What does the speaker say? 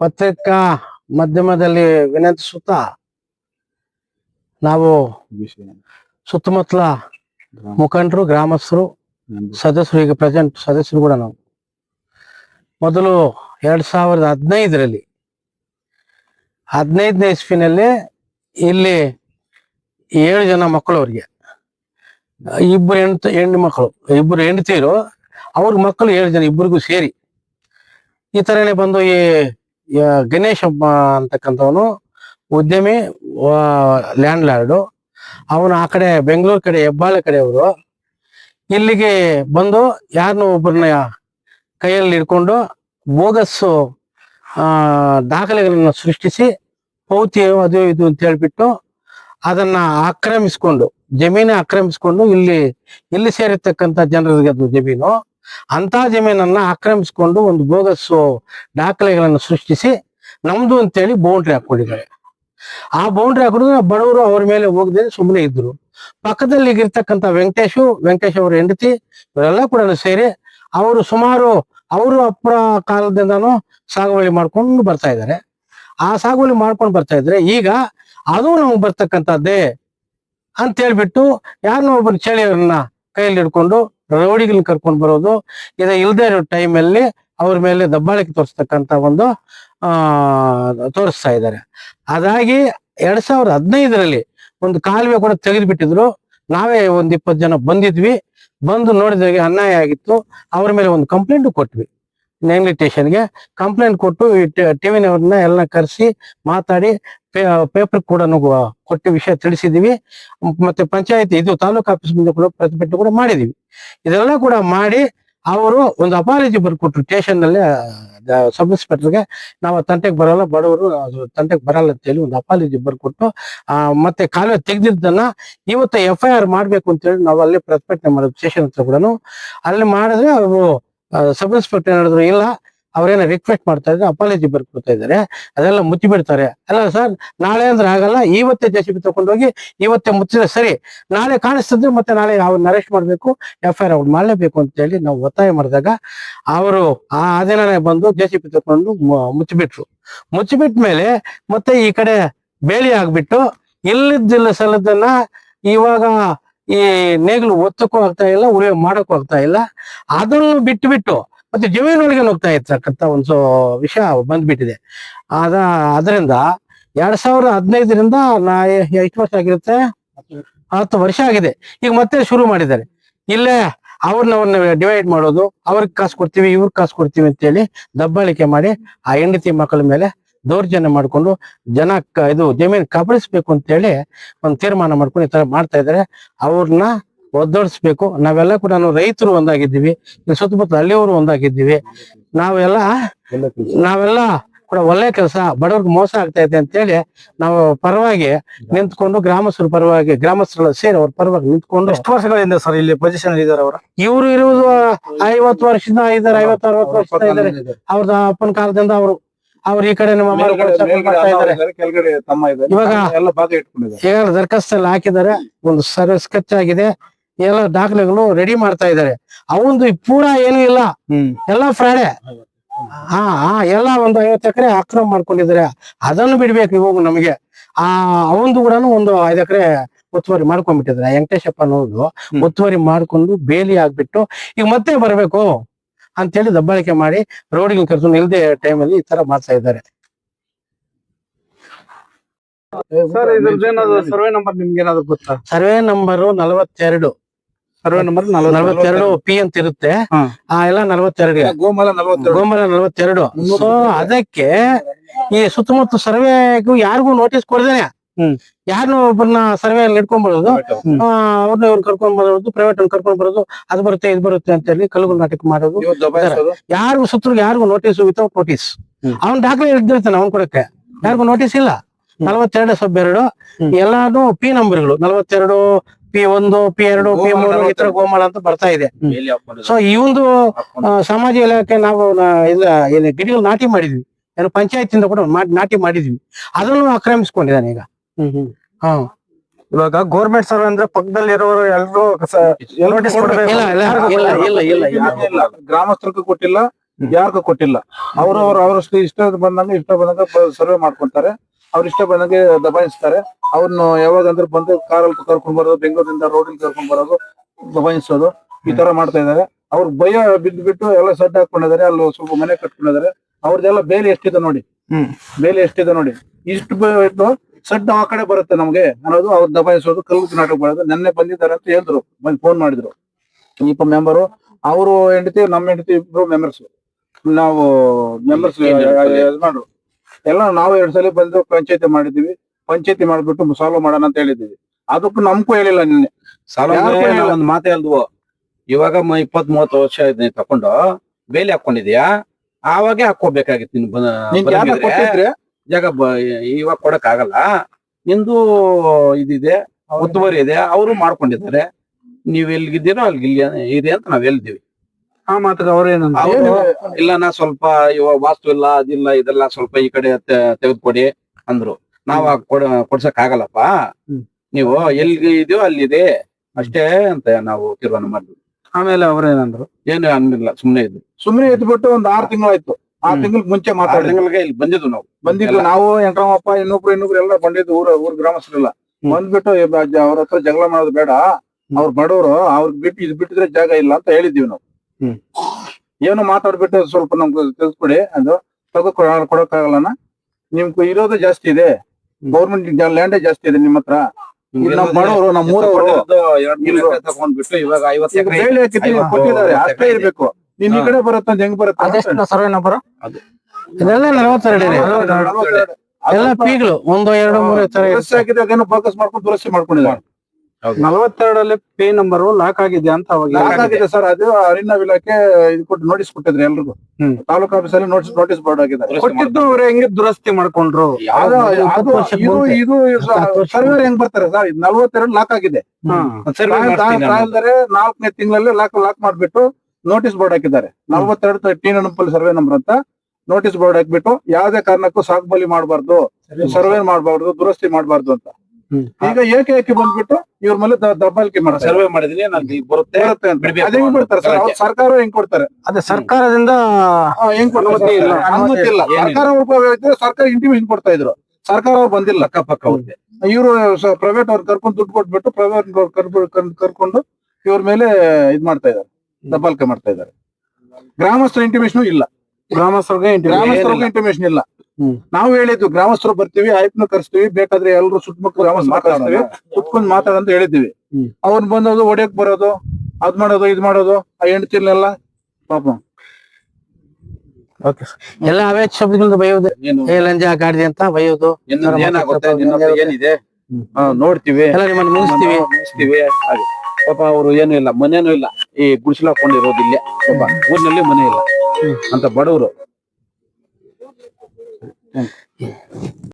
ಪತ್ರಿಕಾ ಮಾಧ್ಯಮದಲ್ಲಿ ವಿನಂತಿಸುತ್ತಾ ನಾವು ಸುತ್ತಮುತ್ತಲ ಮುಖಂಡರು ಗ್ರಾಮಸ್ಥರು. ಸದಸ್ಯರು ಈಗ ಪ್ರೆಸೆಂಟ್ ಸದಸ್ಯರು ಕೂಡ ನಾವು ಮೊದಲು ಎರಡ್ ಸಾವಿರದ ಹದಿನೈದರಲ್ಲಿ ಹದಿನೈದನೇ ಇಸ್ವಿನಲ್ಲಿ ಇಲ್ಲಿ ಏಳು ಜನ ಮಕ್ಕಳು ಅವರಿಗೆ ಇಬ್ಬರು ಹೆಣ್ಣು ಹೆಣ್ಣು ಮಕ್ಕಳು ಇಬ್ಬರು ಹೆಂಡತಿಯರು ಅವ್ರ ಮಕ್ಕಳು ಏಳು ಜನ ಇಬ್ಬರಿಗೂ ಸೇರಿ ಈ ತರನೇ ಬಂದು ಈ ಗಣೇಶ್ ಅಂತಕ್ಕಂಥವನು ಉದ್ಯಮಿ ಲ್ಯಾಂಡ್ ಲಾರ್ಡು ಅವನು ಆ ಕಡೆ ಬೆಂಗಳೂರು ಕಡೆ, ಹೆಬ್ಬಾಳೆ ಕಡೆಯವರು ಇಲ್ಲಿಗೆ ಬಂದು ಯಾರನ್ನೋ ಒಬ್ಬರನ್ನ ಕೈಯಲ್ಲಿ ಹಿಡ್ಕೊಂಡು ಬೋಗಸ್ಸು, ಆ, ದಾಖಲೆಗಳನ್ನು ಸೃಷ್ಟಿಸಿ ಪೌತಿ ಅದು ಇದು ಅಂತ ಹೇಳ್ಬಿಟ್ಟು ಅದನ್ನ ಆಕ್ರಮಿಸ್ಕೊಂಡು, ಜಮೀನು ಆಕ್ರಮಿಸ್ಕೊಂಡು ಇಲ್ಲಿ ಇಲ್ಲಿ ಸೇರಿರ್ತಕ್ಕಂಥ ಜನರಿಗೆ ಅದು ಜಮೀನು. ಅಂತ ಜಮೀನನ್ನ ಆಕ್ರಮಿಸಿಕೊಂಡು ಒಂದು ಬೋಗಸ್ಸು ದಾಖಲೆಗಳನ್ನು ಸೃಷ್ಟಿಸಿ ನಮ್ದು ಅಂತೇಳಿ ಬೌಂಡ್ರಿ ಹಾಕೊಂಡಿದ್ದಾರೆ ಆ ಬೌಂಡ್ರಿ ಹಾಕೊಂಡ್ರೆ ಬಡವರು ಅವ್ರ ಮೇಲೆ ಹೋಗದೆ ಸುಮ್ಮನೆ ಇದ್ರು. ಪಕ್ಕದಲ್ಲಿ ಇರ್ತಕ್ಕಂತ ವೆಂಕಟೇಶು, ವೆಂಕಟೇಶ್ ಅವರ ಹೆಂಡತಿ, ಇವರೆಲ್ಲ ಕೂಡ ಸೇರಿ ಅವರು ಸುಮಾರು ಅವರು ಅಪ್ಪರ ಕಾಲದಿಂದನೂ ಸಾಗುವಳಿ ಮಾಡ್ಕೊಂಡು ಬರ್ತಾ ಇದ್ದಾರೆ. ಆ ಸಾಗುವಳಿ ಮಾಡ್ಕೊಂಡು ಬರ್ತಾ ಇದ್ರೆ ಈಗ ಅದು ನಮ್ಗೆ ಬರ್ತಕ್ಕಂಥದ್ದೇ ಅಂತ ಹೇಳ್ಬಿಟ್ಟು ಯಾರನ್ನೋ ಒಬ್ಬರು ಚಳಿಯವ್ರನ್ನ ಕೈಯಲ್ಲಿ ಹಿಡ್ಕೊಂಡು ರೌಡಿಗಳನ್ನ ಕರ್ಕೊಂಡು ಬರೋದು. ಇದು ಇಲ್ಲದೆ ಇರೋ ಟೈಮಲ್ಲಿ ಅವ್ರ ಮೇಲೆ ದಬ್ಬಾಳಿಕೆ ತೋರಿಸ್ತಕ್ಕಂಥ ಒಂದು, ಆ, ತೋರಿಸ್ತಾ ಇದ್ದಾರೆ ಅದಾಗಿ ಎರಡ್ ಸಾವಿರದ ಹದಿನೈದರಲ್ಲಿ ಒಂದು ಕಾಲುವೆ ಕೂಡ ತೆಗೆದು ಬಿಟ್ಟಿದ್ರು ನಾವೇ ಒಂದ್ ಇಪ್ಪತ್ತು ಜನ ಬಂದಿದ್ವಿ. ಬಂದು ನೋಡಿದಾಗ ಅನ್ಯಾಯ ಆಗಿತ್ತು. ಅವ್ರ ಮೇಲೆ ಒಂದು ಕಂಪ್ಲೇಂಟ್ ಕೊಟ್ವಿ. ನೇಮ್ಲಿ ಸ್ಟೇಷನ್ಗೆ ಕಂಪ್ಲೇಂಟ್ ಕೊಟ್ಟು ಟಿವಿನವ್ರನ್ನ ಎಲ್ಲ ಕರೆಸಿ ಮಾತಾಡಿ ಪೇಪರ್ ಕೂಡ ಕೊಟ್ಟು ವಿಷಯ ತಿಳಿಸಿದೀವಿ. ಮತ್ತೆ ಪಂಚಾಯತ್, ಇದು ತಾಲೂಕು ಆಫೀಸ್ ಮುಂದೆ ಕೂಡ ಪ್ರತಿಭಟನೆ ಕೂಡ ಮಾಡಿದೀವಿ. ಇದೆಲ್ಲ ಕೂಡ ಮಾಡಿ ಅವರು ಒಂದು ಅಪಾಲಜಿ ಬರ್ಕೊಟ್ರು ಸ್ಟೇಷನ್ನಲ್ಲಿ ಸಬ್ ಇನ್ಸ್ಪೆಕ್ಟರ್ಗೆ ನಾವು ತಂಟೆಗೆ ಬರಲ್ಲ, ಬಡವರು ಅದು ತಂಟೆಗೆ ಬರಲ್ಲ ಅಂತ ಹೇಳಿ ಒಂದು ಅಪಾಲಜಿ ಬರ್ಕೊಟ್ಟು, ಆ, ಮತ್ತೆ ಕಾಲುವೆ ತೆಗೆದಿದ್ದನ್ನ ಇವತ್ತು ಎಫ್ ಐ ಆರ್ ಮಾಡ್ಬೇಕು ಅಂತ ಹೇಳಿ ನಾವು ಅಲ್ಲಿ ಪ್ರತಿಭಟನೆ ಮಾಡೋದು ಸ್ಟೇಷನ್ ಹತ್ರ ಕೂಡ ಅಲ್ಲಿ ಮಾಡಿದ್ರೆ ಅವರು ಸಬ್ ಇನ್ಸ್ಪೆಕ್ಟರ್ ಹೇಳಿದ್ರು, ಇಲ್ಲ ಅವ್ರೇನ ರಿಕ್ವೆಸ್ಟ್ ಮಾಡ್ತಾ ಇದ್ರೆ ಅಪಾಲಜಿ ಬರ್ಕೊಡ್ತಾ ಇದ್ದಾರೆ, ಅದೆಲ್ಲ ಮುಚ್ಚಿ ಬಿಡ್ತಾರೆ. ಅಲ್ಲ ಸರ್ ನಾಳೆ ಅಂದ್ರೆ ಆಗಲ್ಲ, ಇವತ್ತೇ ಜೆ ಸಿ ಬಿ ತಗೊಂಡೋಗಿ ಇವತ್ತೇ ಮುಚ್ಚಿದ್ರೆ ಸರಿ. ನಾಳೆ ಕಾಣಿಸ್ತಿದ್ರೆ ಮತ್ತೆ ನಾಳೆ ಅವ್ರನ್ನ ಅರೆಸ್ಟ್ ಮಾಡ್ಬೇಕು ಎಫ್ ಐ ಆರ್ ಅವ್ರು ಮಾಡಲೇಬೇಕು ಅಂತ ಹೇಳಿ ನಾವು ಒತ್ತಾಯ ಮಾಡಿದಾಗ ಅವರು ಆ ದಿನನೇ ಬಂದು ಜೆ ಸಿ ಬಿ ತಗೊಂಡು ಮುಚ್ಚಿಬಿಟ್ರು. ಮುಚ್ಚಿಬಿಟ್ಟ ಮೇಲೆ ಮತ್ತೆ ಈ ಕಡೆ ಬೇಲಿ ಆಗ್ಬಿಟ್ಟು ಇಲ್ಲಿದ್ದಿಲ್ಲ ಸಲದನ್ನ ಇವಾಗ ಈ ನೇಗ್ಲು ಒತ್ತಕ್ಕೂ ಆಗ್ತಾ ಇಲ್ಲ ಉಳಿವೆ ಮಾಡೋಕ್ಕೂ ಆಗ್ತಾ ಇಲ್ಲ. ಅದನ್ನು ಬಿಟ್ಟು ಮತ್ತೆ ಜಮೀನೊಳಗೆ ಹೋಗ್ತಾ ಇರ್ತಕ್ಕಂಥ ಒಂದು ವಿಷಯ ಬಂದ್ಬಿಟ್ಟಿದೆ. ಅದ ಅದರಿಂದ ಎರಡ್ ಸಾವಿರದ ಹದಿನೈದರಿಂದ ನಾ ಎಷ್ಟು ವರ್ಷ ಆಗಿರುತ್ತೆ? ಹತ್ತು ವರ್ಷ ಆಗಿದೆ. ಈಗ ಮತ್ತೆ ಶುರು ಮಾಡಿದ್ದಾರೆ. ಇಲ್ಲೇ ಅವ್ರನ್ನ ಡಿವೈಡ್ ಮಾಡೋದು, ಅವ್ರಿಗೆ ಕಾಸು ಕೊಡ್ತೀವಿ, ಇವ್ರಿಗೆ ಕಾಸು ಕೊಡ್ತೀವಿ ಅಂತೇಳಿ ದಬ್ಬಾಳಿಕೆ ಮಾಡಿ ಆ ಹೆಂಡತಿ ಮಕ್ಕಳ ಮೇಲೆ ದೌರ್ಜನ್ಯ ಮಾಡ್ಕೊಂಡು ಜನ ಇದು ಜಮೀನು ಕಬಳಿಸ್ಬೇಕು ಅಂತೇಳಿ ಒಂದು ತೀರ್ಮಾನ ಮಾಡ್ಕೊಂಡು ಈ ತರ ಮಾಡ್ತಾ ಇದ್ದಾರೆ. ಅವ್ರನ್ನ ಒದ್ದೋಡಿಸ್ಬೇಕು. ನಾವೆಲ್ಲ ಕೂಡ ನಾವು ರೈತರು ಒಂದಾಗಿದ್ದೀವಿ. ಸುತ್ತಮುತ್ತ ಹಳ್ಳಿಯವರು ಒಂದಾಗಿದ್ದೀವಿ. ನಾವೆಲ್ಲ ನಾವೆಲ್ಲ ಕೂಡ ಒಳ್ಳೆ ಕೆಲಸ ಬಡವ್ರಿಗೆ ಮೋಸ ಆಗ್ತಾ ಇದೆ ಅಂತೇಳಿ ನಾವು ಪರವಾಗಿ ನಿಂತ್ಕೊಂಡು ಗ್ರಾಮಸ್ಥರ ಪರವಾಗಿ ಗ್ರಾಮಸ್ಥರೆಲ್ಲ ಸೇರಿ ಅವ್ರ ಪರವಾಗಿ ನಿಂತ್ಕೊಂಡು ಎಷ್ಟು ವರ್ಷಗಳಿಂದ ಸರ್ ಇಲ್ಲಿ ಪೊಸಿಷನ್ ಇದಾರೆ ಅವರು? ಇವರು ಇರುವುದು ಐವತ್ತು ವರ್ಷದಿಂದ ಇದಾರೆ ಐವತ್ತ ಅರವತ್ತು ಇದಾರೆ ಅವ್ರದ ಅಪ್ಪನ ಕಾಲದಿಂದ ಅವರು ಅವ್ರು ಈ ಕಡೆ ನಮ್ಮ ಇವಾಗ- ಎಲ್ಲ ದರಖಾಸ್ತಲ್ಲಿ ಹಾಕಿದ್ದಾರೆ. ಒಂದು ಸರ್ವೆ ಸ್ಕೆಚ್ ಆಗಿದೆ. ಎಲ್ಲ ದಾಖಲೆಗಳು ರೆಡಿ ಮಾಡ್ತಾ ಇದ್ದಾರೆ. ಅವಂದು ಪೂರ ಏನು ಇಲ್ಲ. ಎಲ್ಲ ಫ್ರಾಡೆ ಹಾ ಹಾ ಎಲ್ಲ ಒಂದು ಐವತ್ತು ಎಕರೆ ಅಕ್ರಮ ಮಾಡ್ಕೊಂಡಿದ್ದಾರೆ. ಅದನ್ನು ಬಿಡ್ಬೇಕು ಇವಾಗ ನಮಗೆ. ಆ ಅವಂದು ಕೂಡ ಒಂದು ಐದು ಎಕರೆ ಒತ್ತುವರಿ ಮಾಡ್ಕೊಂಡ್ಬಿಟ್ಟಿದ್ರೆ ವೆಂಕಟೇಶಪ್ಪ ಅನ್ನೋದು. ಒತ್ತುವರಿ ಮಾಡ್ಕೊಂಡು ಬೇಲಿ ಆಗ್ಬಿಟ್ಟು ಈಗ ಮತ್ತೆ ಬರ್ಬೇಕು ಅಂತೇಳಿ ದಬ್ಬಾಳಿಕೆ ಮಾಡಿ ರೋಡಿಗೆ ಕರ್ಕೊಂಡು ಇಲ್ದೇ ಟೈಮಲ್ಲಿ ಈ ತರ ಮಾಡ್ತಾ ಇದ್ದಾರೆ. ಸರ್ವೆ ನಂಬರ್ ನಿಮ್ಗೆ ಏನಾದ್ರು ಗೊತ್ತಾ? ಸರ್ವೆ ನಂಬರ್ ನಲವತ್ತೆರಡು. ನಲವತ್ತೆರಡು ಪಿ ಅಂತ ಇರುತ್ತೆ. ಆ ಎಲ್ಲ ನಲವತ್ತೆರಡು. ಗೋಮಲ ನಲವತ್ತೆರಡು. ಗೋಮಲ ನಲವತ್ತೆರಡು. ಸೊ ಅದಕ್ಕೆ ಈ ಸುತ್ತಮುತ್ತ ಸರ್ವೆಗೂ ಯಾರಿಗೂ ನೋಟಿಸ್ ಕೊಡ್ದೇನೆ. ಯಾರನ್ನೋ ಒಬ್ಬರನ್ನ ಸರ್ವೆ ಇಟ್ಕೊಂಡ್ ಬರೋದು. ಅವ್ರನ್ನ ಇವ್ರು ಕರ್ಕೊಂಡ್ ಬರೋದು ಪ್ರೈವೇಟ್ ಕರ್ಕೊಂಡ್ ಬರೋದು ಅದು ಬರುತ್ತೆ ಇದು ಬರುತ್ತೆ ಅಂತ ಹೇಳಿ ಕಲ್ಲುಗಳು ನಾಟಕ ಮಾಡೋದು. ಯಾರಿಗೂ ಸುತ್ತರಿಗೆ ಯಾರಿಗೂ ನೋಟಿಸ್ ವಿತೌಟ್ ನೋಟಿಸ್. ಅವ್ನ್ ದಾಖಲೆ ಇದ್ದಿರ್ತಾನೆ ಅವ್ನ್ ಕೊಡಕ್ಕೆ. ಯಾರಿಗೂ ನೋಟಿಸ್ ಇಲ್ಲ. ನಲವತ್ತೆರಡು ಸಬ್ ಎರಡು. ಎಲ್ಲಾನು ಪಿ ನಂಬರ್ಗಳು ನಲವತ್ತೆರಡು ಪಿ ಒಂದು ಪಿ ಎರಡು ಪಿ ಗೋಮಾಳ ಮೂರು ಈ ತರ ಗೋಮಾಳ ಅಂತ ಬರ್ತಾ ಇದೆ. ಸೊ ಈ ಒಂದು ಸಮಾಜ ಇಲಾಖೆ ನಾವು ನ- ಇಲ್ಲ ಏನು ಗಿಡಗಳು ನಾಟಿ ಮಾಡಿದ್ವಿ. ಏನು ಪಂಚಾಯತ್ ಇಂದ ಕೂಡ ಮಾಡಿ ನಾಟಿ ಮಾಡಿದ್ವಿ. ಅದನ್ನು ಆಕ್ರಮಿಸ್ಕೊಂಡಿದ್ದಾನೆ ಈಗ. ಹಾ. ಇವಾಗ ಗೌರ್ಮೆಂಟ್ ಸರ್ವೆ ಅಂದ್ರೆ ಪಕ್ಕದಲ್ಲಿ ಇರೋರು ಎಲ್ಲರೂ ಗ್ರಾಮಸ್ಥರಿಗೂ ಕೊಟ್ಟಿಲ್ಲ ಯಾರಿಗೂ ಕೊಟ್ಟಿಲ್ಲ. ಅವ್ರವ್ರು ಅವ್ರಷ್ಟು ಇಷ್ಟ ಬಂದಂಗ ಇಷ್ಟ ಬಂದಂಗ ಸರ್ವೆ ಮಾಡ್ಕೊಂತಾರೆ. ಅವ್ರ ಇಷ್ಟ ಬಂದಂಗೆ ದಬಾಯಿಸ್ತಾರೆ. ಅವ್ರನ್ನ ಯಾವಾಗ ಅಂದ್ರೆ ಬಂದು ಕಾರಲ್ಲಿ ಕರ್ಕೊಂಡ್ ಬರೋದು ಬೆಂಗಳೂರಿಂದ ರೋಡಲ್ಲಿ ಕರ್ಕೊಂಡ್ ಬರೋದು ದಬಾಯಿಸೋದು ಈ ತರ ಮಾಡ್ತಾ ಇದ್ದಾರೆ. ಅವ್ರ ಭಯ ಬಿದ್ದು ಬಿಟ್ಟು ಎಲ್ಲ ಸಡ್ಡ ಹಾಕೊಂಡಿದ್ದಾರೆ ಅಲ್ಲಿ ಸ್ವಲ್ಪ ಮನೆ ಕಟ್ಕೊಂಡಿದ್ದಾರೆ. ಅವ್ರದ್ದೆಲ್ಲ ಬೇಲಿ ಎಷ್ಟಿದೆ ನೋಡಿ. ಬೇಲಿ ಎಷ್ಟಿದೆ ನೋಡಿ. ಇಷ್ಟು ಇಟ್ಟು ಸಡ್ ಆ ಕಡೆ ಬರುತ್ತೆ ನಮ್ಗೆ. ಅನ್ನೋದು ಅವ್ರು ದಬಾಯಿಸೋದು ಕಲ್ಲು ನಾಟಕ ಬರೋದು. ನೆನ್ನೆ ಬಂದಿದ್ದಾರೆ ಅಂತ ಹೇಳಿದ್ರು. ಬಂದು ಫೋನ್ ಮಾಡಿದ್ರು. ಇಪ್ಪ ಮೆಂಬರು. ಅವರು ಹೆಂಡತಿ ನಮ್ಮ ಹೆಂಡತಿ ಇಬ್ರು ಮೆಂಬರ್ಸ್ ನಾವು ಮೆಂಬರ್ಸ್ ಯಜಮಾನ್ರು. ಎಲ್ಲ ನಾವು ಎರಡ್ ಸಲ ಬಂದು ಪಂಚಾಯತಿ ಮಾಡಿದೀವಿ ಪಂಚಾಯತಿ ಮಾಡ್ಬಿಟ್ಟು ಸಾಲ್ವ್ ಮಾಡೋಣ ಅಂತ ಹೇಳಿದೀವಿ ಅದಕ್ಕೂ ನಮ್ಗೂ ಹೇಳಿಲ್ಲ ನಿನ್ನೆ. ಸಾಲ ಒಂದ್ ಮಾತೇ ಅಲ್ವೋ? ಇವಾಗ ಇಪ್ಪತ್ ಮೂವತ್ತು ವರ್ಷ ತಕೊಂಡು ಬೇಲಿ ಹಾಕೊಂಡಿದ್ಯಾ? ಆವಾಗೆ ಹಾಕೋಬೇಕಾಗಿತ್ತು ನೀನು ಜಾಗ ಇವಾಗ ಕೊಡಕ್ ಆಗಲ್ಲ ನಿಂದು ಇದಿದೆ ಒತ್ತುವರಿ ಇದೆ ಅವರು ಮಾಡ್ಕೊಂಡಿದ್ದಾರೆ. ನೀವ್ ಎಲ್ಲಿಗಿದ್ದೀರೋ ಅಲ್ಲಿ ಇದೆ ಅಂತ ನಾವ್ ಹೇಳಿದೀವಿ ಆ ಮಾತಿಗೆ ಅವ್ರೇನಂತ ಅವ್ರು ಇಲ್ಲ ನಾ ಸ್ವಲ್ಪ ಇವಾಗ ವಾಸ್ತು ಇಲ್ಲ ಅದಿಲ್ಲ ಇದೆಲ್ಲ ಸ್ವಲ್ಪ ಈ ಕಡೆ ತೆಗೆದುಕೊಡಿ ಅಂದ್ರು. ನಾವ್ ಕೊಡ ಕೊಡ್ಸಕ್ ಆಗಲ್ಲಪ್ಪ ನೀವು ಎಲ್ಲಿ ಇದೆಯೋ ಅಲ್ಲಿದೆ. ಅಷ್ಟೇ ಅಂತ ನಾವು ತೀರ್ಮಾನ ಮಾಡಿದ್ವಿ ಆಮೇಲೆ ಅವ್ರೇನಂದ್ರು ಏನು ಅನ್ನಿಲ್ಲ ಸುಮ್ನೆ ಇದ್ವಿ. ಸುಮ್ನೆ ಎದ್ಬಿಟ್ಟು ಒಂದ್ ಆರ್ ತಿಂಗಳಾಯ್ತು ಆರ್. ತಿಂಗಳ ಮುಂಚೆ ಮಾತಾಡಿ ತಿಂಗಳಿಗೆ ಇಲ್ಲಿ ಬಂದಿದ್ವು ನಾವು. ಬಂದಿಲ್ಲ ನಾವು ಎಂಟ್ರಮ್ಮಪ್ಪ ಇನ್ನೊಬ್ರು ಇನ್ನೊಬ್ರು ಎಲ್ಲ ಬಂದಿದ್ದು ಊರ ಊರ್ ಗ್ರಾಮಸ್ಥರೆಲ್ಲ. ಬಂದ್ಬಿಟ್ಟು ಅವ್ರ ಹತ್ರ ಜಗಳ ಮಾಡೋದು ಬೇಡ. ಅವ್ರು ಬಡವರು ಅವ್ರಿಗೆ ಬಿಟ್ಟು ಇದು ಬಿಟ್ಟಿದ್ರೆ ಜಾಗ ಇಲ್ಲ ಅಂತ ಹೇಳಿದ್ವಿ ನಾವು. ಏನು ಮಾತಾಡ್ಬಿಟ್ಟು ಸ್ವಲ್ಪ ನಮ್ಗೆ ತಿಳಿಸ್ಕೊಡಿ. ಅದು ತಗೋ ಕೊಡಕ್ಕಾಗಲ್ಲನ? ನಿಮ್ಗೆ ಇರೋದು ಜಾಸ್ತಿ ಇದೆ. ಗೌರ್ಮೆಂಟ್ ಲ್ಯಾಂಡೇ ಜಾಸ್ತಿ ಇದೆ ನಿಮ್ಮ ಹತ್ರ ಬಡವರು ನಮ್ಮ ಮೂರವರು ತಗೊಂಡ್ಬಿಟ್ಟು ಇವಾಗ ಐವತ್ತು ಎಕರೆ ಬೇಳೆ ಕೊಟ್ಟಿದ್ದಾರೆ. ಅಷ್ಟೇ. ಇರ್ಬೇಕು. ನೀನ್ ಈ ಕಡೆ ಬರುತ್ತೆ ಅಂತ ಹೆಂಗ್ ಬರುತ್ತೆ ಸರ್ವೆ ನಂಬರ್ ಅದು. ಇದೆಲ್ಲ ನಲವತ್ತೆರಡು. ಎಲ್ಲ ಪೀಗಳು ಒಂದು ಎರಡು ಮೂರು ತರ ಹಾಕಿದಾಗ ಏನೋ ಫೋಕಸ್ ಮಾಡ್ಕೊಂಡು ದುರಸ್ತಿ ಮಾಡ್ಕೊಂಡಿದ್ದಾರೆ. ನಲವತ್ತೆರಡಲ್ಲಿ ಪೇ ನಂಬರ್ ಲಾಕ್ ಆಗಿದೆ ಅಂತ ಅವಾಗ ಲಾಕ್ ಆಗಿದೆ ಸರ್ ಅದು ಅರಣ್ಯ ಇಲಾಖೆ ಇದು ಕೊಟ್ಟು ನೋಟಿಸ್ ಕೊಟ್ಟಿದ್ರು ಎಲ್ರಿಗೂ. ಹ್ಮ್. ತಾಲೂಕು ಆಫೀಸಲ್ಲಿ ನೋಟಿಸ್ ನೋಟಿಸ್ ಬೋರ್ಡ್ ಆಗಿದೆ. ಕೊಟ್ಟಿದ್ದು ಅವ್ರು ಹೆಂಗೆ ದುರಸ್ತಿ ಮಾಡ್ಕೊಂಡ್ರು? ಅದು- ಅದು ಇದು ಸರ್ವೇರ್ ಹೆಂಗ್ ಬರ್ತಾರೆ ಸರ್ ಇದು ನಲ್ವತ್ತೆರಡು ಲಾಕ್ ಆಗಿದೆ. ನಾನು. ನಾಲ್ಕನೇ ತಿಂಗಳಲ್ಲಿ ಲಾಕ್ ಲಾಕ್ ಮಾಡ್ಬಿಟ್ಟು ನೋಟಿಸ್ ಬೋರ್ಡ್ ಹಾಕಿದ್ದಾರೆ. ನಲವತ್ತೆರಡು ಟಿ ನಂಪಲ್ಲಿ ಸರ್ವೆ ನಂಬರ್ ಅಂತ ನೋಟಿಸ್ ಬೋರ್ಡ್ ಹಾಕ್ಬಿಟ್ಟು ಯಾವ್ದೇ ಕಾರಣಕ್ಕೂ ಸಾಗುಬಲಿ ಮಾಡಬಾರ್ದು ಸರ್ವೆ ಮಾಡಬಾರ್ದು ದುರಸ್ತಿ ಮಾಡಬಾರ್ದು ಅಂತ. ಈಗ ಏಕೆ ಏಕೆ ಬಂದ್ಬಿಟ್ಟು ಇವ್ರ ಮೇಲೆ ದಬ್ಬಾಲಿಕೆ ಮಾಡ ಸರ್ವೆ ಮಾಡಿದೀನಿ ನಾನು ಇಲ್ಲಿ ಬರುತ್ತೆ ಅದೇ ಅಂತ. ಹೆಂಗ್ ಬಿಡ್ತಾರೆ ಸರ್. ಅವ್ರು ಸರ್ಕಾರ ಹೆಂಗ್ ಕೊಡ್ತಾರೆ? ಅದೇ ಸರ್ಕಾರದಿಂದ ಹೆಂಗ್ ಕೊಡ್ತಾರೆ? ಅನುಮತಿ ಇಲ್ಲ. ಸರ್ಕಾರ ಉಪಯೋಗ ಸರ್ಕಾರ ಇಂಟಿಮೇಷನ್ ಕೊಡ್ತಾ ಇದ್ರು. ಸರ್ಕಾರ ಅವ್ರು ಬಂದಿಲ್ಲ. ಅಕ್ಕಪಕ್ಕ ಪಕ್ಕ ಹೋಗುತ್ತೆ ಇವರು ಪ್ರೈವೇಟ್ ಅವ್ರು ಕರ್ಕೊಂಡು ದುಡ್ಡು ಕೊಟ್ಬಿಟ್ಟು ಪ್ರೈವೇಟ್ ಕರ್ಕೊಂಡು ಇವ್ರ ಮೇಲೆ ಇದ್ ಮಾಡ್ತಾ ಇದ್ದಾರೆ ದಬ್ಬಾಲಿಕೆ ಮಾಡ್ತಾ ಇದ್ದಾರೆ ಗ್ರಾಮಸ್ಥರ ಇಂಟಿಮೇಶನ್ ಇಲ್ಲ. ಗ್ರಾಮಸ್ಥರಿಗೆ ಇಂಟಿಮೇಷನ್ ಗ್ರಾಮಸ್ಥರಿಗೆ ಇಂಟಿಮೇಷನ್ ಇಲ್ಲ. ನಾವು ಹೇಳಿದ್ವಿ ಗ್ರಾಮಸ್ಥರು ಬರ್ತೀವಿ ಆಯ್ತನ ಕರ್ಸ್ತೀವಿ ಬೇಕಾದ್ರೆ ಎಲ್ಲರೂ ಸುತ್ತಮುತ್ತ ಗ್ರಾಮಸ್ಥರು ಕರ್ಸ್ತೀವಿ ಕುತ್ಕೊಂಡ್ ಮಾತಾಡಂತ ಹೇಳಿದ್ವಿ. ಅವ್ನ್ ಬಂದೋದು ಒಡೆಯಕ್ ಬರೋದು ಅದ್ ಮಾಡೋದು ಇದ್ ಮಾಡೋದು ಆ ಹೆಂಡತಿರ್ಲೆಲ್ಲ ಪಾಪ. ಎಲ್ಲ ಅವೇ ಶಬ್ದಗಳಿಂದ ಬೈಯೋದು? ಏ ಲಂಜ ಅಂತ ಬೈಯೋದು? ಏನಿದೆ ನೋಡ್ತೀವಿ. ಮುಗಿಸ್ತೀವಿ ಪಾಪ ಅವರು ಏನು ಇಲ್ಲ ಮನೇನು ಇಲ್ಲ. ಈ ಗುಡಿಸಲು ಹಾಕೊಂಡಿರೋದು ಇಲ್ಲೇ. ಪಾಪ ಊರಿನಲ್ಲಿ ಮನೆ ಇಲ್ಲ. ಅಂತ ಬಡವರು. Yeah.